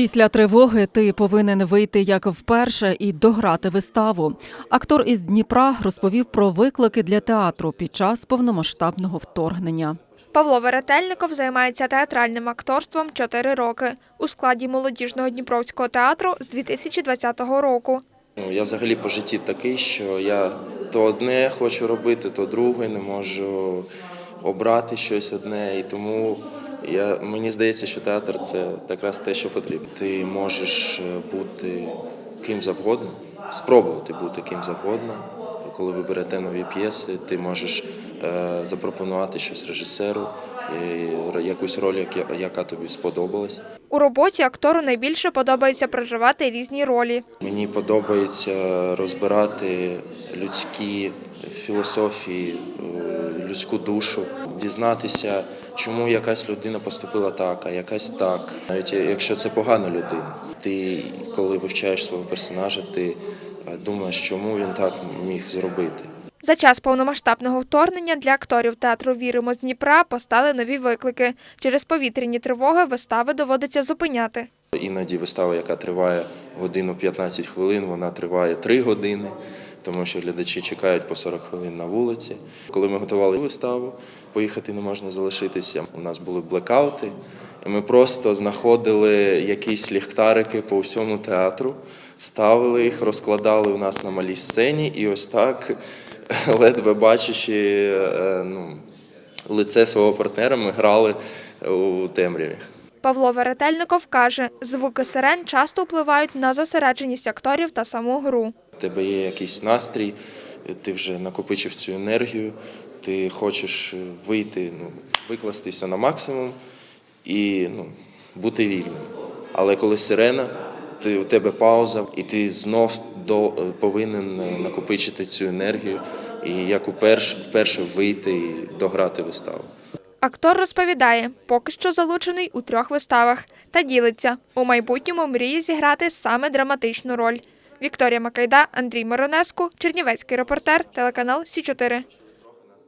Після тривоги ти повинен вийти як вперше і дограти виставу. Актор із Дніпра розповів про виклики для театру під час повномасштабного вторгнення. Павло Веретельников займається театральним акторством 4 роки у складі молодіжного Дніпровського театру з 2020 року. Ну, Я взагалі по житті такий, що я то одне хочу робити, то друге, не можу обрати щось одне. І тому я, мені здається, що театр це якраз те, що потрібно. Ти можеш е, бути ким завгодно, спробувати бути ким завгодно. Коли ви берете нові п'єси, ти можеш е, запропонувати щось режисеру, е, якусь роль, яка- яка тобі сподобалась. У роботі актору найбільше подобається проживати різні ролі. Мені подобається розбирати людські філософії, людську душу, дізнатися, чому якась людина поступила так, а якась так. Навіть якщо це погана людина. Ти, коли вивчаєш свого персонажа, ти е, думаєш, чому він так міг зробити. За час повномасштабного вторгнення для акторів театру Віримо з Дніпра постали нові виклики. Через повітряні тривоги вистави доводиться зупиняти. Іноді вистава, яка триває годину 15 хвилин, вона триває 3 години, тому що глядачі чекають по 40 хвилин на вулиці. Коли ми готували виставу, поїхати не можна залишитися. У нас були блекаути, і ми просто знаходили якісь ліхтарики по всьому театру, ставили їх, розкладали у нас на малій сцені, і ось так, ледве бачачи е, ну, лице свого партнера, ми грали у темряві. Павло Веретельников каже, звуки сирен часто впливають на зосередженість акторів та саму гру. У тебе є якийсь настрій, ти вже накопичив цю енергію, ти хочеш вийти, ну, викластися на максимум і ну, бути вільним. Але коли сирена, ти, у тебе пауза, і ти знов до, повинен накопичити цю енергію і як уперше, вперше вийти і дограти виставу. Актор розповідає, поки що залучений у трьох виставах та ділиться. У майбутньому мріє зіграти саме драматичну роль. Вікторія Макайда, Андрій Моронеску, Чернівецький репортер, телеканал Сі 4